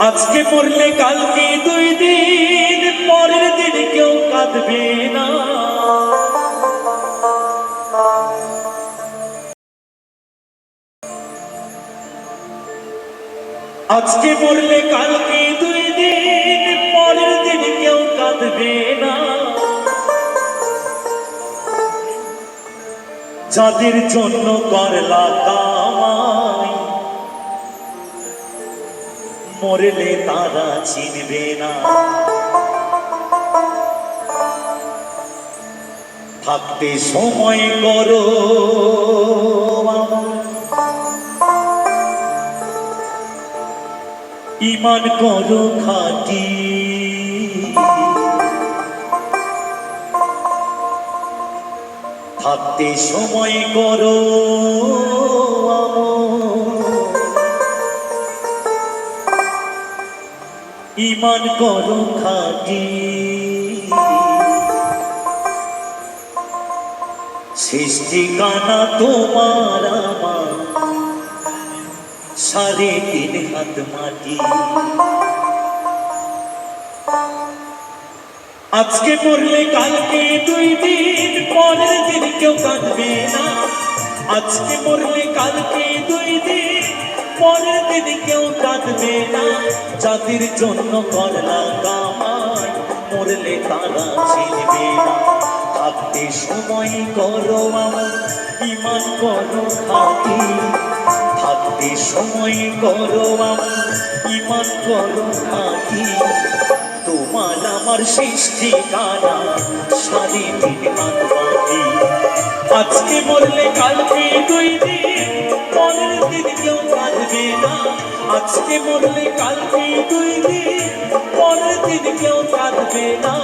আজকে পড়লে কালকে দুই দিন, পরের দিন কেউ কাঁদবে না। আজকে পড়লে কালকে দুই দিন, পরের দিন কেউ কাঁদবে না। যাদের জন্য করলা কামাই মরলে তারা চিনবে না থাকতে সময় করো আমার। ইমান করো খাটি থাকতে সময় করো আমল। ইমান করো খাটি। সৃষ্টি কানা তোমার আমার। সাড়ে তিন হাত মাটি। আজকে পড়লে কালকে দুই দিন, পরের দিন কেউ কাঁদবে না। আজকে পড়লে কালকে দুই দিন পরের দিন কেউ কাঁদবে না। জাতির জন্য করলা কামাই মরলে তারা চিনবে না। থাকতে সময় করো আমার, ইমান করো খাতি থাকতে সময় করো আমার, ইমান করো খাতি তোমার আমার সৃষ্টি কানা সারি দিন আজকে বললে কালকে দুই আজকে মরলে কালকে দুই দিন পরের দিন কেউ থাকবে না